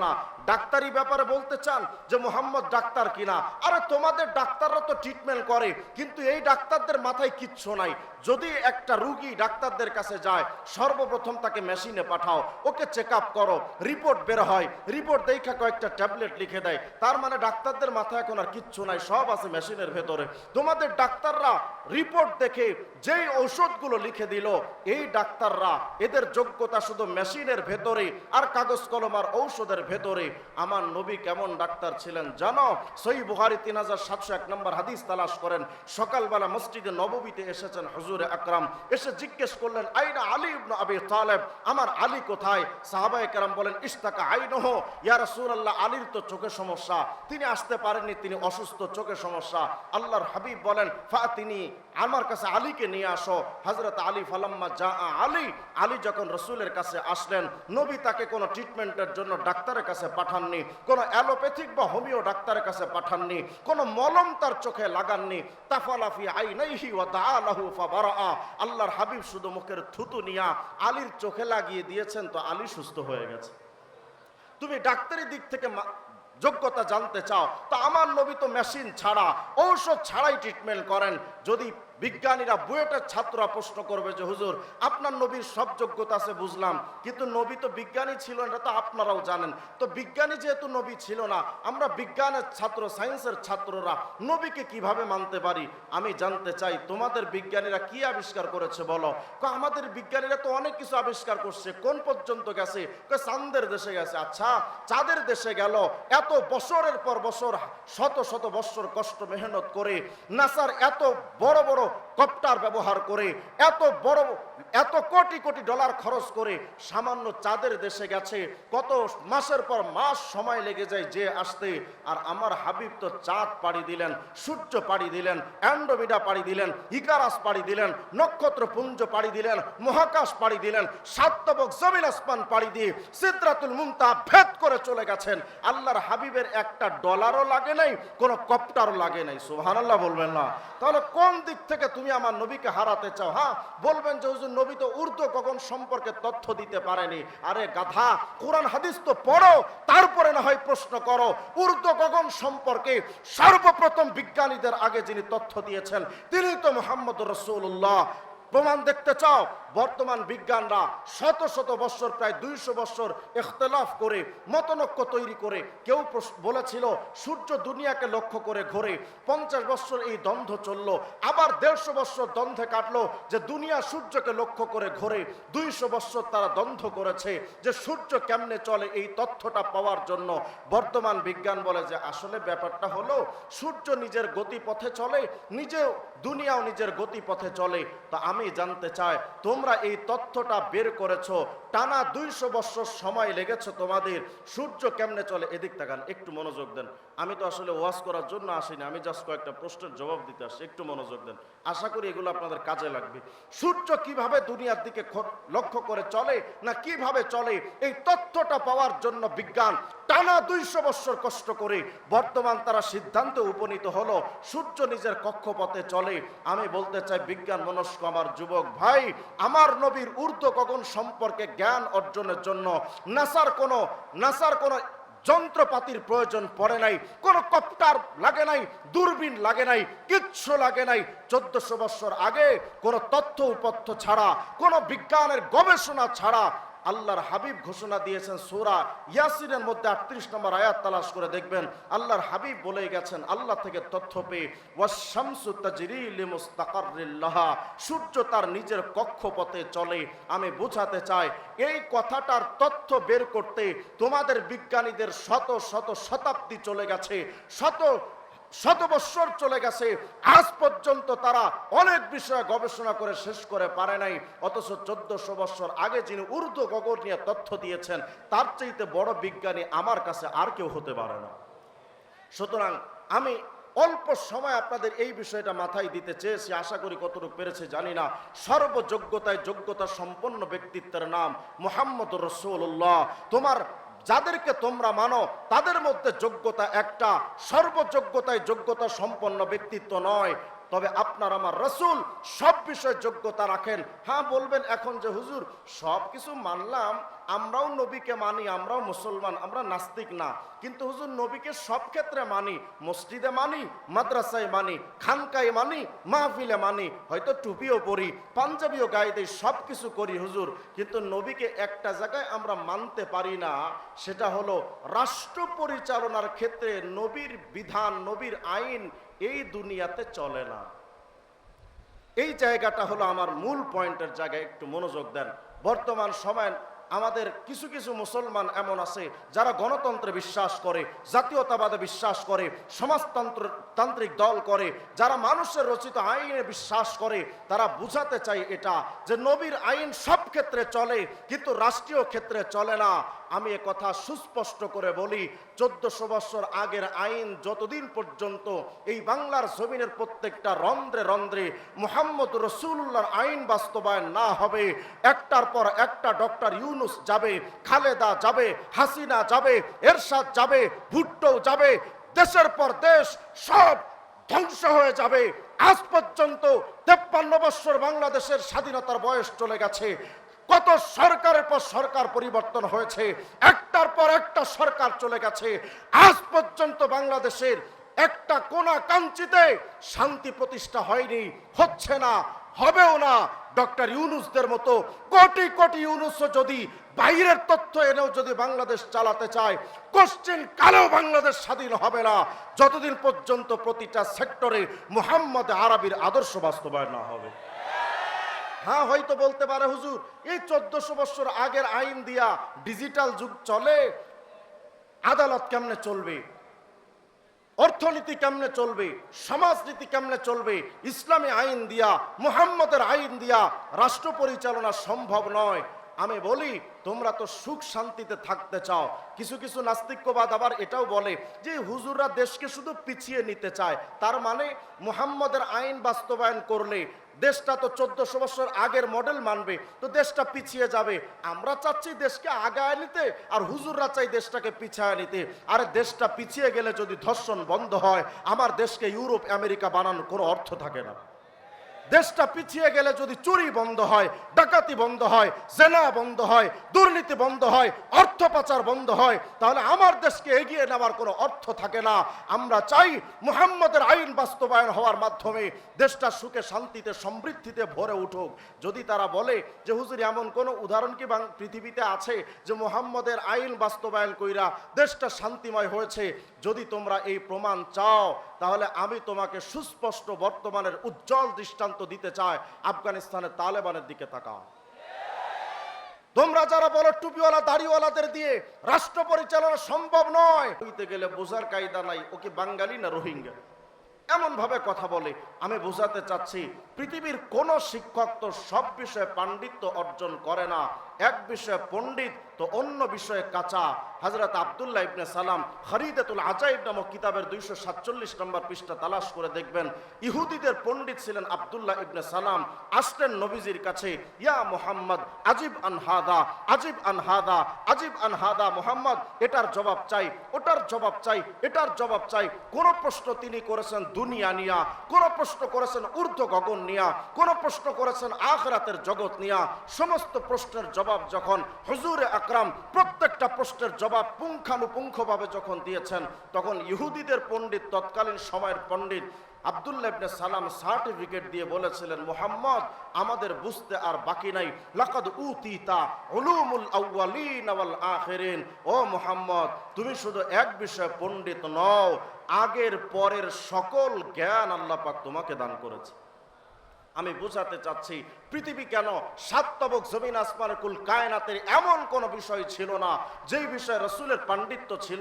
না ডাক্তারি ব্যাপারে বলতে চান যে মোহাম্মদ ডাক্তার কিনা? আরে তোমাদের ডাক্তাররা তো ট্রিটমেন্ট করে, কিন্তু এই ডাক্তারদের মাথায় কিচ্ছু নাই। যদি একটা রুগী ডাক্তারদের কাছে যায়, সর্বপ্রথম তাকে মেশিনে পাঠাও, ওকে চেক আপ করো রিপোর্ট বের হয় রিপোর্ট দেখা কয়েকটা ট্যাবলেট লিখে দেয়। তার মানে ডাক্তারদের মাথায় এখন আর কিচ্ছু নাই, সব আছে মেশিনের ভেতরে। তোমাদের ডাক্তাররা রিপোর্ট দেখে যেই ঔষধগুলো লিখে দিল, এই ডাক্তাররা এদের যোগ্যতা শুধু মেশিনের ভেতরে আর কাগজ কলম আর ঔষধের ভেতরে আমার নবী কেমন ডাক্তার ছিলেন জানো? সই বুহারি তিন হাজার সাতশো এক নম্বর হাদিস তালাশ করেন, সকালবেলা মসজিদে নববীতে এসেছেন হুজুরে আকরাম, এসে জিজ্ঞেস করলেন, আইনা আলী ইবনু আবি তালেব, আমার আলী কোথায়? সাহাবায়ে কেরাম বলেন ইস্তাকা আইনহ। ইয়া রাসূলুল্লাহ, আলীর তো চোখে সমস্যা। তিনি আসতে পারেননি, তিনি অসুস্থ চোখে সমস্যা। আল্লাহর হাবিব বলেন ফা তিনি আমার কাছে আলীকে নিয়ে আসো। হজরত আলী ফালাম্মা যা আলী। আলী যখন রসুলের কাছে আসলেন, নবী তাকে কোনো ট্রিটমেন্টের জন্য ডাক্তারের কাছে পাঠাননি, কোনো অ্যালোপ্যাথিক বা হোমিও ডাক্তারের কাছে পাঠাননি, কোনো মলম তার চোখে লাগাননি। তাফালাফি আইনাইহি ওয়া দাআলাহু ফাবারা আল্লাহর হাবিব শুধু মুখের থুতু নিয়া আলীর চোখে লাগিয়ে দিয়েছেন, তো আলী সুস্থ হয়ে গেছে। তুমি ডাক্তারি দিক থেকে যোগ্যতা জানতে চাও, তো আমার নবী তো মেশিন ছাড়া, ঔষধ ছাড়াই ট্রিটমেন্ট করেন। যদি বিজ্ঞানীরা বুয়েটের ছাত্ররা প্রশ্ন করবে যে, হুজুর, আপনার নবীর সব যোগ্যতা আছে, বুঝলাম। কিন্তু নবী তো বিজ্ঞানী ছিল না এটা তো আপনারাও জানেন। তো বিজ্ঞানী যেহেতু নবী ছিল না, আমরা বিজ্ঞানের ছাত্র, সায়েন্সের ছাত্ররা নবীকে কীভাবে মানতে পারি? আমি জানতে চাই, তোমাদের বিজ্ঞানীরা কি আবিষ্কার করেছে বলো? আমাদের বিজ্ঞানীরা তো অনেক কিছু আবিষ্কার করছে। কোন পর্যন্ত গেছে? চাঁদের দেশে গেছে। আচ্ছা চাঁদের দেশে গেল, এত বছরের পর বছর, শত শত বছর কষ্ট মেহনত করে, নাসার এত বড় বড় out. কপ্টার ব্যবহার করে এত বড়, এত কোটি কোটি ডলার খরচ করে সামান্য চাঁদের দেশে গেছে। কত মাসের পর মাস সময় লেগে যায় যে আসতে। আর আমার হাবিব তো চাঁদ পাড়ি দিলেন, সূর্য পাড়ি দিলেন, অ্যান্ডোমিডা পাড়ি দিলেন, ইকারাস পাড়ি দিলেন, নক্ষত্র পুঞ্জ পাড়ি দিলেন, মহাকাশ পাড়ি দিলেন সাতবক জমিন আসমান পাড়ি দিয়ে সিদ্রাতুল মুমতা ভেদ করে চলে গেছেন। আল্লাহর হাবিবের একটা ডলারও লাগে নাই, কোনো কপ্টারও লাগে নাই। সুবহানাল্লাহ বলবেন না। তাহলে কোন দিক থেকে তুমি আমার নবীকে হারাতে চাও হ্যাঁ? বলবেন যে, হুজুর, নবী তো উর্দু কখন সম্পর্কে তথ্য দিতে পারেনি। আরে গাধা, কোরআন, হাদিস তো পড়ো, তারপরে না হয় প্রশ্ন করো, উর্দু কখন সম্পর্কে সর্বপ্রথম বিজ্ঞানীদের আগে যিনি তথ্য দিয়েছেন, তিনি তো মোহাম্মদ রসুল্লাহ প্রমাণ দেখতে চাও বর্তমান বিজ্ঞানরা শত শত বৎসর প্রায় দুইশো বৎসর এখতলাফ করে, মতনক্য তৈরি করে, কেউ বলেছিল, সূর্য দুনিয়াকে লক্ষ্য করে ঘোরে, পঞ্চাশ বৎসর এই দ্বন্দ্ব চলল, আবার দেড়শো বৎসর দ্বন্দ্বে কাটলো যে দুনিয়া সূর্যকে লক্ষ্য করে ঘোরে, দুইশো বৎসর তারা দ্বন্দ্ব করেছে যে সূর্য কেমনে চলে এই তথ্যটা পাওয়ার জন্য। বর্তমান বিজ্ঞান বলে যে আসলে ব্যাপারটা হলো, সূর্য নিজের গতিপথে চলে, নিজেও, দুনিয়াও নিজের গতিপথে চলে। তো আমি জানতে চাই, তোমরা এই তথ্যটা বের করেছ, টানা দুইশো বছর সময় লেগেছে তোমাদের, সূর্য কেমনে চলে এদিক তাকান, একটু মনোযোগ দেন। আমি তো আসলে ওয়াজ করার জন্য আসিনি, আমি জাস্ট কয়েকটা প্রশ্নের জবাব দিতে আসছি, একটু মনোযোগ দেন। আশা করি এগুলো আপনাদের কাজে লাগবে। সূর্য কীভাবে দুনিয়ার দিকে লক্ষ্য করে চলে, না কীভাবে চলে, এই তথ্যটা পাওয়ার জন্য বিজ্ঞান টানা দুইশো বৎসর কষ্ট করে বর্তমান তারা সিদ্ধান্তে উপনীত হলো, সূর্য নিজের কক্ষপথে চলে। আমি বলতে চাই, বিজ্ঞান মনস্ক আমার যুবক ভাই, আমার নবীর ঊর্ধ্ব গগন সম্পর্কে জ্ঞান অর্জনের জন্য নাসার কোনো নাসার কোনো যন্ত্রপাতির প্রয়োজন পড়ে নাই, কোনো কপ্টার লাগে নাই, দূরবীন লাগে নাই, কিচ্ছু লাগে নাই। চোদ্দশো বৎসর আগে কোনো তথ্য উপত্য ছাড়া, কোনো বিজ্ঞানের গবেষণা ছাড়া আল্লাহর হাবিব ঘোষণা দিয়েছেন সোরা ইয়াসিনের মধ্যে আটত্রিশ নম্বর আয়াত তালাশ করে দেখবেন, আল্লাহর হাবিব বলে গেছেন, আল্লাহ থেকে তথ্য পেয়ে ওয়াশামসু সূর্য তার নিজের কক্ষপথে চলে। আমি বোঝাতে চাই, এই কথাটার তথ্য বের করতে তোমাদের বিজ্ঞানীদের শত শত শতাব্দী চলে গেছে, শত শত বৎসর চলে গেছে, আজ পর্যন্ত তারা অনেক বিষয়ে গবেষণা করে শেষ করে পারে নাই, অথচ চোদ্দশো বৎসর আগে যিনি উর্দু গগন নিয়ে তথ্য দিয়েছেন, তার চাইতে বড় বিজ্ঞানী আমার কাছে আর কেউ হতে পারে না। সুতরাং আমি অল্প সময় আপনাদের এই বিষয়টা মাথায় দিতে চেয়েছি, আশা করি কতটুকু পেরেছে জানি না। সর্বযোগ্যতায় যোগ্যতা সম্পন্ন ব্যক্তিত্বের নাম মোহাম্মদ রসুল্লাহ তোমার যাদেরকে তোমরা মানো তাদের মধ্যে যোগ্যতা একটা সর্বযোগ্যতায় যোগ্যতা সম্পন্ন ব্যক্তিত্ব নয়। তবে আপনার আমার রসুল সব বিষয়ে যোগ্যতা রাখেন। হ্যাঁ বলবেন এখন যে, হুজুর, সব কিছু মানলাম, আমরাও নবীকে মানি, আমরাও মুসলমান, আমরা নাস্তিক না। কিন্তু হুজুর, নবীকে সব ক্ষেত্রে মানি, মসজিদে মানি, মাদ্রাসায় মানি, খানকায় মানি, মাহফিলে মানি, হয়তো টুপিও পরি, পাঞ্জাবিও গায়ে দিই, সব কিছু করি হুজুর। কিন্তু নবীকে একটা জায়গায় আমরা মানতে পারি না, সেটা হলো রাষ্ট্র পরিচালনার ক্ষেত্রে নবীর বিধান, নবীর আইন এই দুনিয়াতে চলে না। এই জায়গাটা হলো আমার মূল পয়েন্টের জায়গায় একটু মনোযোগ দেন। বর্তমান সময় আমাদের কিছু কিছু মুসলমান এমন আছে যারা গণতন্ত্রে বিশ্বাস করে, জাতীয়তাবাদে বিশ্বাস করে, সমাজতন্ত্র, তান্ত্রিক দল করে, যারা মানুষের রচিত আইনে বিশ্বাস করে, তারা বুঝাতে চাই এটা যে নবীর আইন সব ক্ষেত্রে চলে, কিন্তু রাষ্ট্রীয় ক্ষেত্রে চলে না। আমি এ কথা সুস্পষ্ট করে বলি, চোদ্দশো বছর আগের আইন যতদিন পর্যন্ত এই বাংলার জমিনের প্রত্যেকটা রন্ধ্রে রন্ধ্রে মোহাম্মদ রসুল্লাহর আইন বাস্তবায়ন না হবে, একটার পর একটা ডক্টর ইউনুস যাবে, খালেদা যাবে, হাসিনা যাবে, এরশাদ যাবে ভুট্টো যাবে, দেশের পর দেশ সব ধ্বংস হয়ে যাবে। আজ পর্যন্ত তেপ্পান্ন বৎসর বাংলাদেশের স্বাধীনতার বয়স চলে গেছে। কত সরকারের পর সরকার পরিবর্তন হয়েছে, একটার পর একটা সরকার চলে গেছে। আজ পর্যন্ত বাংলাদেশের একটা কোনা কাঞ্চিতে শান্তি প্রতিষ্ঠা হয়নি, হচ্ছে না, হবেও না। ডক্টর ইউনুসদের মতো কোটি কোটি ইউনুসও যদি বাইরের তথ্য এনেও যদি বাংলাদেশ চালাতে চায়, কোশ্চেন কালেও বাংলাদেশ স্বাধীন হবে না। যতদিন পর্যন্ত প্রতিটা সেক্টরে মুহাম্মদ আরবির আদর্শ বাস্তবায়ন না হবে। হ্যাঁ হয়তো বলতে পারে, হুজুর, এই চোদ্দশো বছর আগের আইন দিয়া ডিজিটাল যুগ চলে, আদালত কেমনে চলবে? অর্থনীতি কেমনে চলবে? সমাজনীতি কেমনে চলবে? ইসলামী আইন দিয়া, মুহাম্মদের আইন দিয়া রাষ্ট্র পরিচালনা সম্ভব নয়। আমি বলি, তোমরা তো সুখ শান্তিতে থাকতে চাও। কিছু কিছু নাস্তিক্যবাদ আবার এটাও বলে যে, হুজুররা দেশকে শুধু পিছিয়ে নিতে চায়। তার মানে মুহাম্মদের আইন বাস্তবায়ন করলে দেশটা তো চোদ্দশো বছর আগের মডেল মানবে, তো দেশটা পিছিয়ে যাবে। আমরা চাচ্ছি দেশকে আগায় নিতে, আর হুজুররা চাই দেশটাকে পিছায় নিতে। আর দেশটা পিছিয়ে গেলে যদি ধর্ষণ বন্ধ হয়, আমার দেশকে ইউরোপ, আমেরিকা বানানোর কোনো অর্থ থাকে না। দেশটা পিছিয়ে গেলে যদি চুরি বন্ধ হয়, ডাকাতি বন্ধ হয়, জেনা বন্ধ হয়, দুর্নীতি বন্ধ হয়, অর্থ পাচার বন্ধ হয়, তাহলে আমার দেশকে এগিয়ে নেওয়ার কোনো অর্থ থাকে না। আমরা চাই মুহাম্মদের আইন বাস্তবায়ন হওয়ার মাধ্যমে দেশটা সুখে, শান্তিতে, সমৃদ্ধিতে ভরে উঠুক। যদি তারা বলে যে, হুজুর, এমন কোনো উদাহরণ কি পৃথিবীতে আছে যে, মুহাম্মদের আইন বাস্তবায়ন কইরা দেশটা শান্তিময় হয়েছে? যদি তোমরা এই প্রমাণ চাও তাহলে আমি তোমাকে সুস্পষ্ট বর্তমানের উজ্জ্বল দৃষ্টান্ত দিতে চাই আফগানিস্তানের তালেবানের দিকে তাকাও। তোমরা যারা বলো টুপিওয়ালা, দাড়িওয়ালাদের দিয়ে রাষ্ট্র পরিচালনা সম্ভব নয় হইতে গেলে বোঝার কায়দা নাই, ও কি বাঙালি না রোহিঙ্গা? এমন ভাবে কথা বলে, আমি বোঝাতে চাচ্ছি, পৃথিবীর কোন শিক্ষক তো সব বিষয়ে পাণ্ডিত্য অর্জন করে না এক বিষয়ে পণ্ডিত, তো অন্য বিষয়ে কাঁচা। হজরত আবদুল্লাহ ইবনে সালাম হরিদাতুল আজাইব নামক কিতাবের দুইশো সাতচল্লিশ নম্বর পৃষ্ঠা তালাশ করে দেখবেন। ইহুদিদের পণ্ডিত ছিলেন আবদুল্লাহ ইবনে সালাম। আসলেন নবীজির কাছে, ইয়া মোহাম্মদ, আজিব আনহাদা আজিব আনহাদা আজিব আনহাদা মোহাম্মদ, এটার জবাব চাই, ওটার জবাব চাই, এটার জবাব চাই। কোন প্রশ্ন তিনি করেছেন দুনিয়া নিয়া, কোন প্রশ্ন করেছেন ঊর্ধ্ব গগন নিয়া, কোন প্রশ্ন করেছেন আখরাতের জগৎ নিয়া, সমস্ত প্রশ্নের জবাব যখন হুজুরে আকরাম প্রত্যেকটা প্রশ্নের জবাব পুঙ্খানুপুঙ্খভাবে যখন দিয়েছেন, তখন ইহুদিদের পণ্ডিত, তৎকালীন সময়ের পণ্ডিত আব্দুল্লাহ সালাম সার্টিফিকেট দিয়ে বলেছিলেন, মোহাম্মদ, আমাদের বুঝতে আর বাকি নাই। লাকাদ উতিতা উলুমুল আউয়ালিন ওয়াল ও মোহাম্মদ, তুমি শুধু এক বিষয়ে পণ্ডিত নও, আগের পরের সকল জ্ঞান আল্লাহ তোমাকে দান করেছে। আমি বোঝাতে চাচ্ছি, পৃথিবী কেন সাতবক জমিন আসমান কুল কায়নাতের এমন কোন বিষয় ছিল না, যেই বিষয়ে রসুলের পাণ্ডিত্য ছিল?